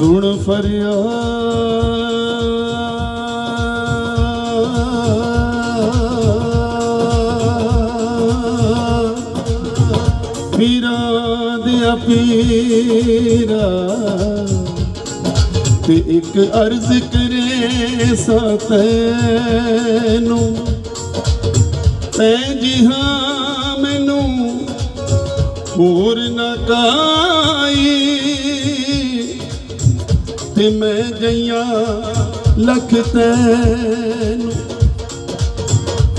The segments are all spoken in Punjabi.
ਸੁਣ ਫਰਿਆਦ। ਪੀਰਾਂ ਦਿਆ ਪੀਰਾ। ਤੇ ਇੱਕ ਅਰਜ਼ ਕਰੇ ਸਤੈਨੂੰ। ਤੈ ਜਿਹਾ ਮੈਨੂੰ ਹੋਰ ਨਾ ਕਾਈ। ਤੇ ਮੈਂ ਗਈਆਂ ਲਖ ਤੈਨੂੰ।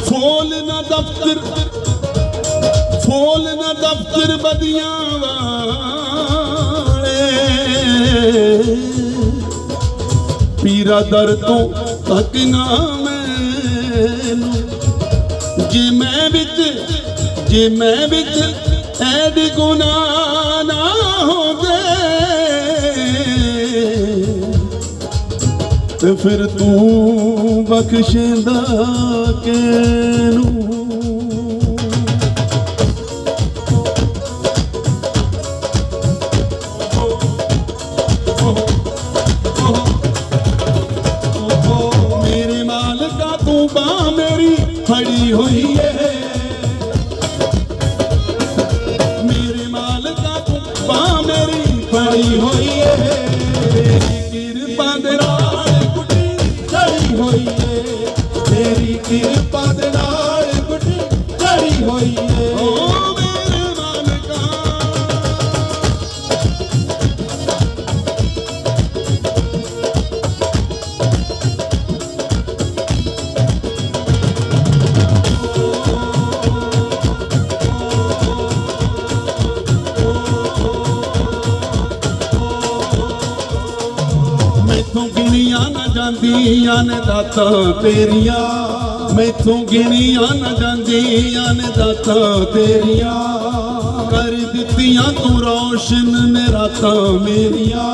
ਫੋਲ ਨਾ ਦਫ਼ਤਰ, ਫੋਲ ਨਾ ਦਫ਼ਤਰ ਬਦੀਆਂ ਵਾਲੇ। ਪੀਰਾ ਦਰ ਤੋਂ ਤੱਕ ਨਾ ਮੈਨੂੰ। ਜੇ ਮੈਂ ਵਿੱਚ, ਜੇ ਮੈਂ ਵਿੱਚ ਐਦ ਗੁਨਾਹ ਨਾ ਹੋਵੇ, ਤੇ ਫਿਰ ਤੂੰ ਬਖਸ਼ਦਾ ਕਿਨੂੰ ਮੈਥੋਂ ਗਿਣੀਆਂ ਨਾ ਜਾਂਦੀਆਂ ਨੇ ਦਾਤਾਂ ਤੇਰੀਆਂ। ਮੈਥੋਂ ਗਿਣੀਆਂ ਨਾ ਜਾਂਦੀਆਂ ਨੇ ਦਾਤਾਂ ਤੇਰੀਆਂ। ਕਰ ਦਿੱਤੀਆਂ ਤੂੰ ਰੌਸ਼ਨ ਨੇ ਰਾਤਾਂ ਮੇਰੀਆਂ।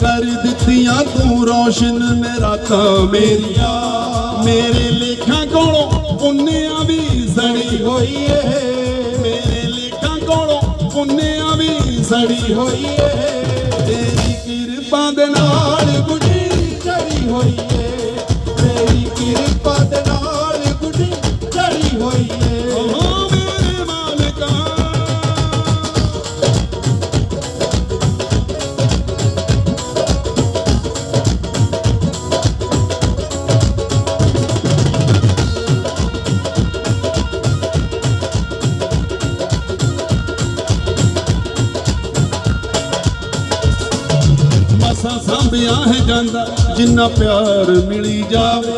ਕਰ ਦਿੱਤੀਆਂ ਤੂੰ ਰੌਸ਼ਨ ਨੇ ਰਾਤਾਂ ਮੇਰੀਆਂ। ਮੇਰੇ ਲੇਖਾਂ ਕੋਲੋਂ ਪੁੰਨਿਆਂ ਵੀ ਸੜੀ ਹੋਈ ਏ ਮੇਰੇ ਲੇਖਾਂ ਕੋਲੋਂ ਪੁੰਨਿਆਂ ਵੀ ਸੜੀ ਹੋਈ ਏ ਮਸਾ ਹੈ ਜਾਂਦਾ, ਜਿੰਨਾ ਪਿਆਰ ਮਿਲੀ ਜਾਵੇ,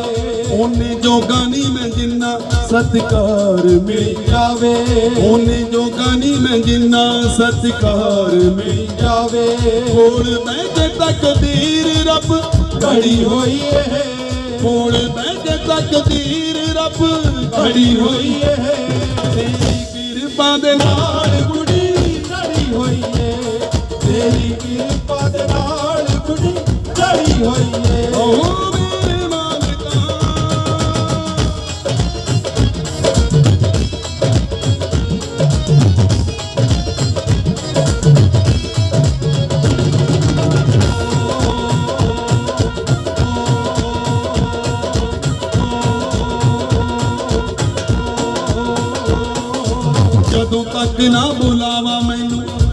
ਉਹਨੇ ਜੋਗਾ ਨਹੀਂ ਮੈਂ ਜਿੰਨਾ ਸਤਿਕਾਰ ਮਿਲ ਜਾਵੇ। ਉਹਨੇ ਜੋਗਾ ਨਹੀਂ ਮੈਂ ਜਿੰਨਾ ਸਤਿਕਾਰ ਮਿਲ ਜਾਵੇ। ਕੋਲ ਬਹਿ ਕੇ ਤਕਦੀਰ ਰੱਬ ਘੜੀ ਹੋਈ ਏ। ਕੋਲ ਬਹਿ ਤਕਦੀਰ ਰੱਬ ਘੜੀ ਹੋਈ ਏ। ਤੇਰੀ ਕਿਰਪਾ ਦੇ ਨਾਲ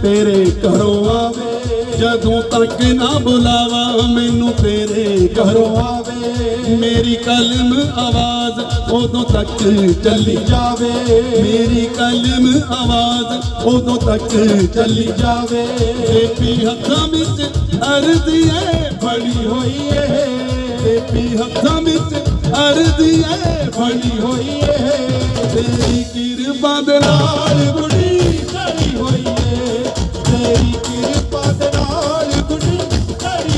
ਤੇਰੇ ਘਰੋਂ ਆਵੇ, ਜਦੋਂ ਤੱਕ ਨਾ ਬੁਲਾਵਾ, ਮੈਨੂੰ ਤੇਰੇ ਘਰੋਂ ਆਵੇ। ਮੇਰੀ ਕਲਮ ਆਵਾਜ਼ ਉਦੋਂ ਤੱਕ ਚੱਲੀ ਜਾਵੇ। ਮੇਰੀ ਕਲਮ ਆਵਾਜ਼ ਉਦੋਂ ਤੱਕ ਚੱਲੀ ਜਾਵੇ। ਤੇਪੀ ਹੱਥਾਂ ਵਿੱਚ ਅਰਜ਼ੀ ਏ ਫੜੀ ਹੋਈ ਏ। ਤੇਪੀ ਹੱਥਾਂ ਵਿੱਚ ਅਰਜ਼ੀ ਏ ਫੜੀ ਹੋਈ ਏ। ਤੇਰੀ ਕਿਰਪਾ ਦੇ ਨਾਲ ਗੁੜੀ ਚੜੀ ਹੋਈ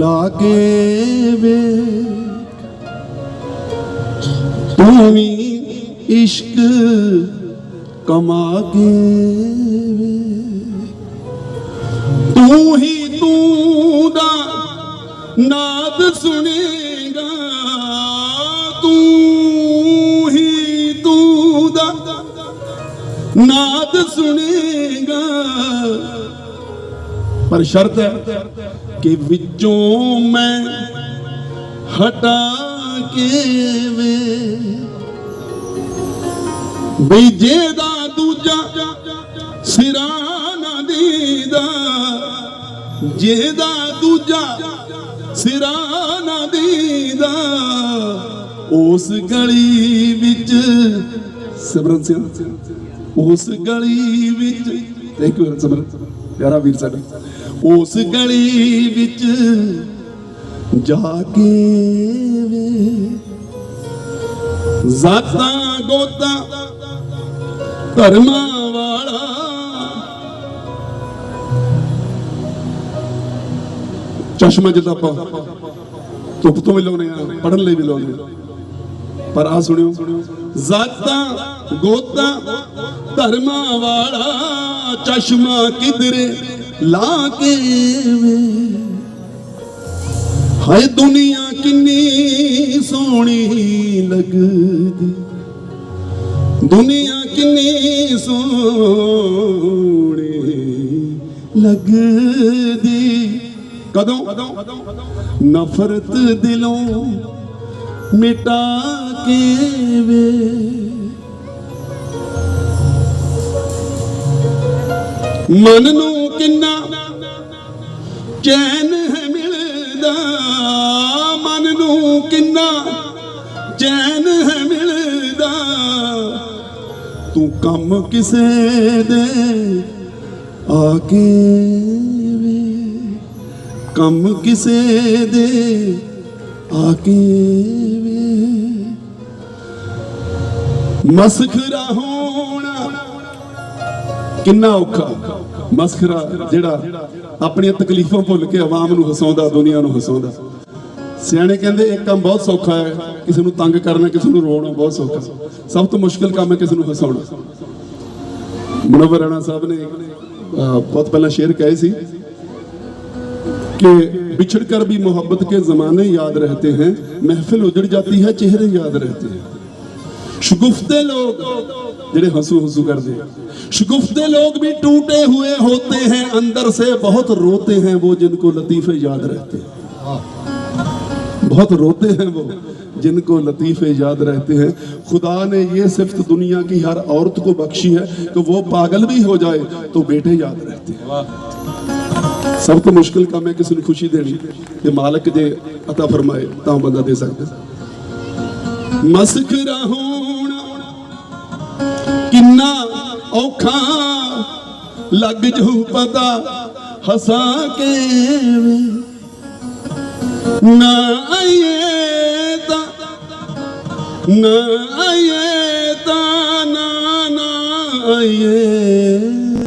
ਲਾ ਵੇ ਤੂੰ ਵੀ ਇਸ਼ਕ ਕਮਾ ਕੇ ਵੇ ਤੂੰ ਹੀ ਤੂੰ ਦਾ ਨਾਦ ਸੁਣੇਗਾ। ਤੂੰ ਹੀ ਤੂੰ ਦਾ ਨਾਦ ਸੁਣੇਗਾ। ਪਰ ਸ਼ਰਤ ਹੈ ਕਿ ਵਿੱਚੋਂ ਮੈਂ ਹਟਾ ਕੇ ਵੇ। ਬਈ ਜਿਹਦਾ ਦੂਜਾ ਸਿਰਾ ਨਾ ਦੀਦਾ ਜਿਹਦਾ ਦੂਜਾ ਸਿਰਾ ਨਾ ਦੀਦਾ, ਉਸ ਗਲੀ ਵਿੱਚ ਸਿਮਰਨ ਸਿੰਘ, ਉਸ ਗਲੀ ਵਿੱਚ। ਇੱਕ ਵਾਰ ਸਿਮਰਨ। ਪਿਆਰਾ ਵੀਰ ਸਾਡਾ। ਉਸ ਗਲੀ ਵਿੱਚ ਜਾ ਕੇ ਵੇ। ਜ਼ਾਤਾਂ ਗੋਤਾਂ ਧਰਮਾਂ ਵਾਲਾ। ਚਸ਼ਮਾ ਜਿੱਦਾਂ ਆਪਾਂ ਧੁੱਪ ਤੋਂ ਵੀ ਲਾਉਨੇ ਆ ਪੜਨ ਲਈ ਵੀ ਲਾਉਨੇ ਆ ਪਰ ਆ ਸੁਣਿਓ, ਜ਼ਾਤਾਂ, ਗੋਤਾਂ, ਧਰਮਾਂ ਵਾਲਾ ਚਸ਼ਮਾ ਕਿਧਰੇ ਲਾ ਕੇ ਵੇ। ਹਾਏ ਦੁਨੀਆ ਕਿੰਨੀ ਸੋਹਣੀ ਲੱਗਦੀ। ਦੁਨੀਆ ਕਿੰਨੀ ਸੋਹਣੀ ਲੱਗਦੀ। ਕਦੋਂ? ਨਫ਼ਰਤ ਦਿਲੋਂ ਮਿਟਾ ਕੇ ਵੇ। ਮਨ ਨੂੰ ਕਿੰਨਾ ਚੈਨ ਹੈ ਮਿਲਦਾ, ਮਨ ਨੂੰ ਕਿੰਨਾ ਚੈਨ ਹੈ ਮਿਲਦਾ। ਤੂੰ ਕੰਮ ਕਿਸੇ ਦੇ ਆ ਕੇ ਵੇ, ਕੰਮ ਕਿਸੇ ਦੇ ਆ ਕੇ ਵੇ ਮਸਖਰਾ ਹੋਣਾ ਕਿੰਨਾ ਔਖਾ ਮਸਖਰਾ ਜਿਹੜਾ ਆਪਣੀਆਂ ਤਕਲੀਫਾਂ ਭੁੱਲ ਕੇ ਆਵਾਮ ਨੂੰ ਹਸਾਉਂਦਾ ਦੁਨੀਆ ਨੂੰ ਹਸਾਉਂਦਾ ਸਿਆਣੇ ਕਹਿੰਦੇ ਇਹ ਕੰਮ ਬਹੁਤ ਸੌਖਾ ਹੈ ਕਿਸੇ ਨੂੰ ਤੰਗ ਕਰਨਾ ਕਿਸੇ ਨੂੰ ਰੋਣਾ ਬਹੁਤ ਸੌਖਾ ਸਭ ਤੋਂ ਮੁਸ਼ਕਲ ਕੰਮ ਹੈ ਕਿਸੇ ਨੂੰ ਹਸਾਉਣਾ ਮੁਨੱਵਰ ਰਾਣਾ ਸਾਹਿਬ ਨੇ ਬਹੁਤ ਪਹਿਲਾਂ ਸ਼ੇਰ ਕਹੇ ਸੀ कि बिछड़ कर भी मोहब्बत के जमाने याद रहते हैं, महफिल उजड़ जाती है, चेहरे याद रहते हैं। शगुफ्ते लोग, जेड़े हंसू हंसू करते हैं शगुफ्ते लोग भी टूटे हुए होते हैं, अंदर से बहुत रोते हैं वो जिनको लतीफे याद रहते हैं। बहुत रोते हैं वो जिनको लतीफे याद रहते हैं। खुदा ने ये सिफ्त दुनिया की हर औरत को बख्शी है कि वो पागल भी हो जाए तो बेटे याद रहते हैं। ਸਭ ਤੋਂ ਮੁਸ਼ਕਲ ਕੰਮ ਹੈ ਕਿਸੇ ਨੂੰ ਖੁਸ਼ੀ ਦੇਣੀ ਤੇ ਮਾਲਕ ਜੇ ਅਤਾ ਫਰਮਾਏ ਤਾਂ ਬੰਦਾ ਦੇ ਸਕਦਾ। ਮਸਖਰਾ ਹੋਣਾ ਕਿੰਨਾ ਔਖਾ ਲੱਗ ਜੂ ਪਤਾ ਹਸਾ ਕੇ ਨਾ ਆਏ ਤਾਂ, ਨਾ ਆਏ ਤਾਂ, ਨਾ ਨਾ ਆਏ